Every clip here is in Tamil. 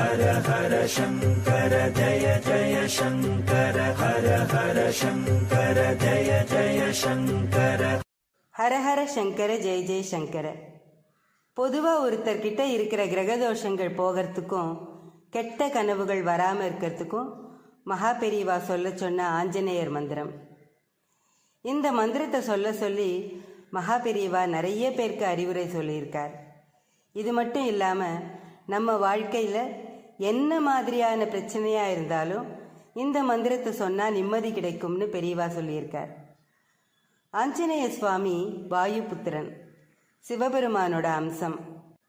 ஹர ஹர சங்கர ஜய ஜய சங்கர ஹர ஹர சங்கர ஜய ஜய சங்கர. ஹரஹர சங்கர ஜெய ஜெய சங்கர. பொதுவாக ஒருத்தர்கிட்ட இருக்கிற கிரகதோஷங்கள் போகிறதுக்கும் கெட்ட கனவுகள் வராமல் இருக்கிறதுக்கும் மகா பெரியவா சொல்ல சொன்ன ஆஞ்சநேயர் மந்திரம். இந்த மந்திரத்தை சொல்ல சொல்லி மகா பெரியவா நிறைய பேருக்கு அறிவுரை சொல்லியிருக்கார். இது மட்டும் இல்லாமல் நம்ம வாழ்க்கையில் என்ன மாதிரியான பிரச்சனையாக இருந்தாலும் இந்த மந்திரத்தை சொன்னால் நிம்மதி கிடைக்கும்னு பெரியவா சொல்லியிருக்கார். ஆஞ்சநேய சுவாமி வாயுபுத்திரன் சிவபெருமானோட அம்சம்.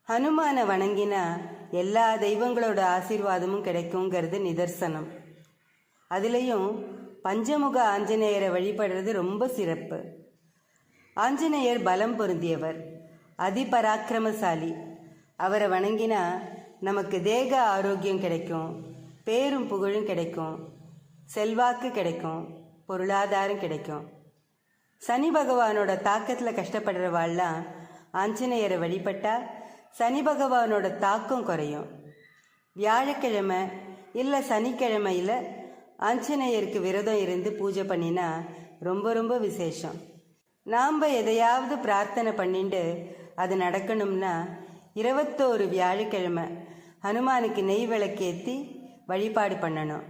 ஹனுமானை வணங்கினா எல்லா தெய்வங்களோட ஆசீர்வாதமும் கிடைக்குங்கிறது நிதர்சனம். அதுலேயும் பஞ்சமுக ஆஞ்சநேயரை வழிபடுறது ரொம்ப சிறப்பு. ஆஞ்சநேயர் பலம் பொருந்தியவர் அதிபராக்கிரமசாலி. அவரை வணங்கினா நமக்கு தேக ஆரோக்கியம் கிடைக்கும் பேரும் புகழும் கிடைக்கும் செல்வாக்கு கிடைக்கும் பொருளாதாரம் கிடைக்கும். சனி பகவானோட தாக்கத்தில் கஷ்டப்படுறவாள்லாம் ஆஞ்சநேயரை வழிபட்டா சனி பகவானோட தாக்கம் குறையும். வியாழக்கிழமை இல்லை சனிக்கிழமையில் ஆஞ்சநேயருக்கு விரதம் இருந்து பூஜை பண்ணினா ரொம்ப ரொம்ப விசேஷம். நாம் எதையாவது பிரார்த்தனை பண்ணிட்டு அது நடக்கணும்னா இருபத்தோரு வியாழக்கிழமை ஹனுமானுக்கு நெய் விளக்கேற்றி வழிபாடு பண்ணணும்.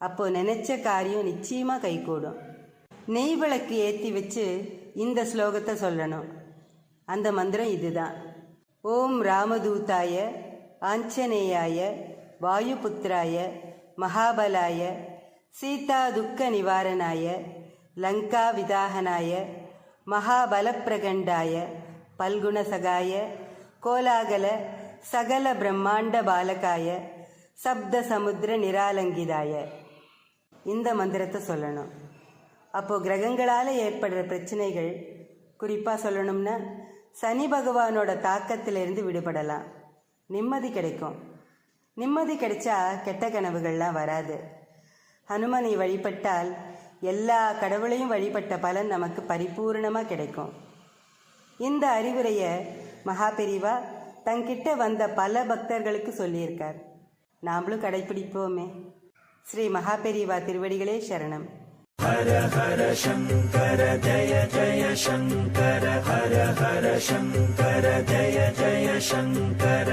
அப்போது நினச்ச காரியம் நிச்சயமாக கைகூடும். நெய் விளக்கு ஏற்றி வச்சு இந்த ஸ்லோகத்தை சொல்லணும். அந்த மந்திரம் இதுதான். ஓம் ராமதூதாய ஆஞ்சநேயாய வாயுபுத்திராய மகாபலாய சீதா துக்க நிவாரணாய லங்கா விதாகனாய மகாபலப்பிரகண்டாய பல்குணசகாய கோலாகல சகல பிரம்மாண்ட பாலகாய சப்த சமுத்திர நிராலங்கிதாய. இந்த மந்திரத்தை சொல்லணும். அப்போ கிரகங்களால் ஏற்படுற பிரச்சனைகள் குறிப்பாக சொல்லணும்னா சனி பகவானோட தாக்கத்திலிருந்து விடுபடலாம். நிம்மதி கிடைக்கும். நிம்மதி கிடைச்சா கெட்ட கனவுகள்லாம் வராது. ஹனுமனை வழிபட்டால் எல்லா கடவுளையும் வழிபட்ட பலன் நமக்கு பரிபூர்ணமாக கிடைக்கும். இந்த அறிவுரையை மகாபெரிவா தங்கிட்ட வந்த பல பக்தர்களுக்கு சொல்லியிருக்கார். நாமளும் கடைபிடிப்போமே ஸ்ரீ மகாபெரிவா திருவடிகளே சரணம். ஹர ஹர சங்கர ஜய ஜய சங்கர ஹர ஹர சங்கர ஜய ஜய சங்கர.